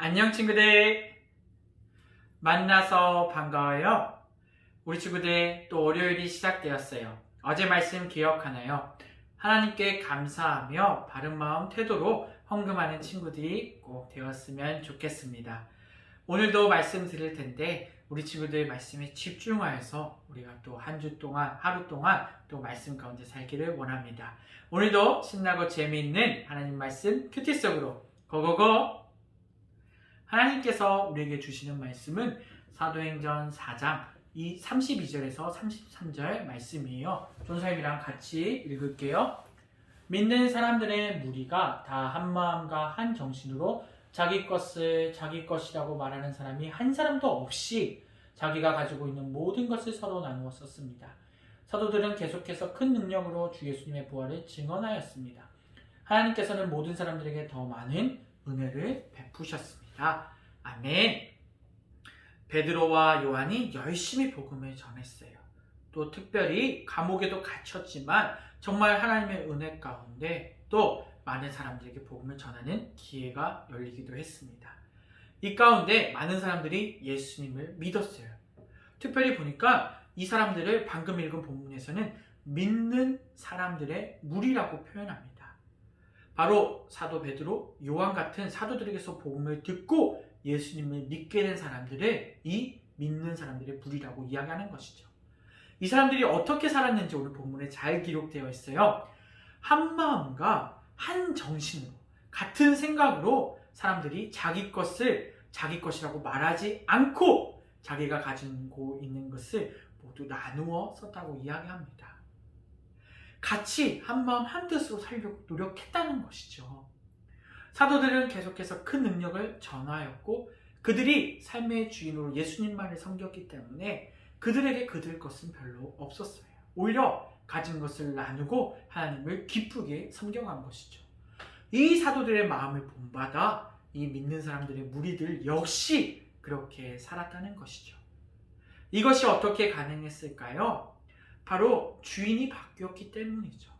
안녕 친구들. 만나서 반가워요. 우리 친구들 또 월요일이 시작되었어요. 어제 말씀 기억하나요? 하나님께 감사하며 바른 마음 태도로 헌금하는 친구들이 꼭 되었으면 좋겠습니다. 오늘도 말씀 드릴 텐데 우리 친구들 말씀에 집중하여서 우리가 또 한 주 동안 하루 동안 또 말씀 가운데 살기를 원합니다. 오늘도 신나고 재미있는 하나님 말씀 큐티 속으로 고고고 하나님께서 우리에게 주시는 말씀은 사도행전 4장 이 32절에서 33절 말씀이에요. 존사님이랑 같이 읽을게요. 믿는 사람들의 무리가 다 한 마음과 한 정신으로 자기 것을 자기 것이라고 말하는 사람이 한 사람도 없이 자기가 가지고 있는 모든 것을 서로 나누어 썼습니다. 사도들은 계속해서 큰 능력으로 주 예수님의 부활을 증언하였습니다. 하나님께서는 모든 사람들에게 더 많은 은혜를 베푸셨습니다. 아멘. 베드로와 요한이 열심히 복음을 전했어요. 또 특별히 감옥에도 갇혔지만 정말 하나님의 은혜 가운데 또 많은 사람들에게 복음을 전하는 기회가 열리기도 했습니다. 이 가운데 많은 사람들이 예수님을 믿었어요. 특별히 보니까 이 사람들을 방금 읽은 본문에서는 믿는 사람들의 무리라고 표현합니다. 바로 사도 베드로, 요한 같은 사도들에게서 복음을 듣고 예수님을 믿게 된 사람들을 이 믿는 사람들의 무리라고 이야기하는 것이죠. 이 사람들이 어떻게 살았는지 오늘 본문에 잘 기록되어 있어요. 한 마음과 한 정신으로 같은 생각으로 사람들이 자기 것을 자기 것이라고 말하지 않고 자기가 가지고 있는 것을 모두 나누어 썼다고 이야기합니다. 같이 한 마음 한 뜻으로 살려고 노력했다는 것이죠. 사도들은 계속해서 큰 능력을 전하였고 그들이 삶의 주인으로 예수님만을 섬겼기 때문에 그들에게 그들 것은 별로 없었어요. 오히려 가진 것을 나누고 하나님을 기쁘게 섬겨간 것이죠. 이 사도들의 마음을 본받아 이 믿는 사람들의 무리들 역시 그렇게 살았다는 것이죠. 이것이 어떻게 가능했을까요? 바로 주인이 바뀌었기 때문이죠.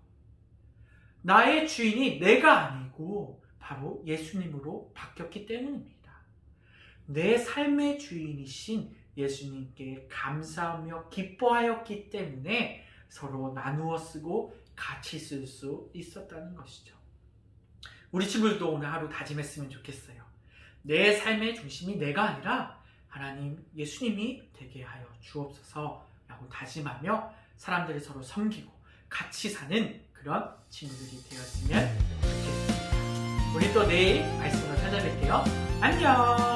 나의 주인이 내가 아니고 바로 예수님으로 바뀌었기 때문입니다. 내 삶의 주인이신 예수님께 감사하며 기뻐하였기 때문에 서로 나누어 쓰고 같이 쓸 수 있었다는 것이죠. 우리 친구들도 오늘 하루 다짐했으면 좋겠어요. 내 삶의 중심이 내가 아니라 하나님 예수님이 되게 하여 주옵소서 라고 다짐하며 사람들을 서로 섬기고 같이 사는 그런 친구들이 되었으면 좋겠습니다. 우리 또 내일 말씀으로 찾아뵐게요. 안녕!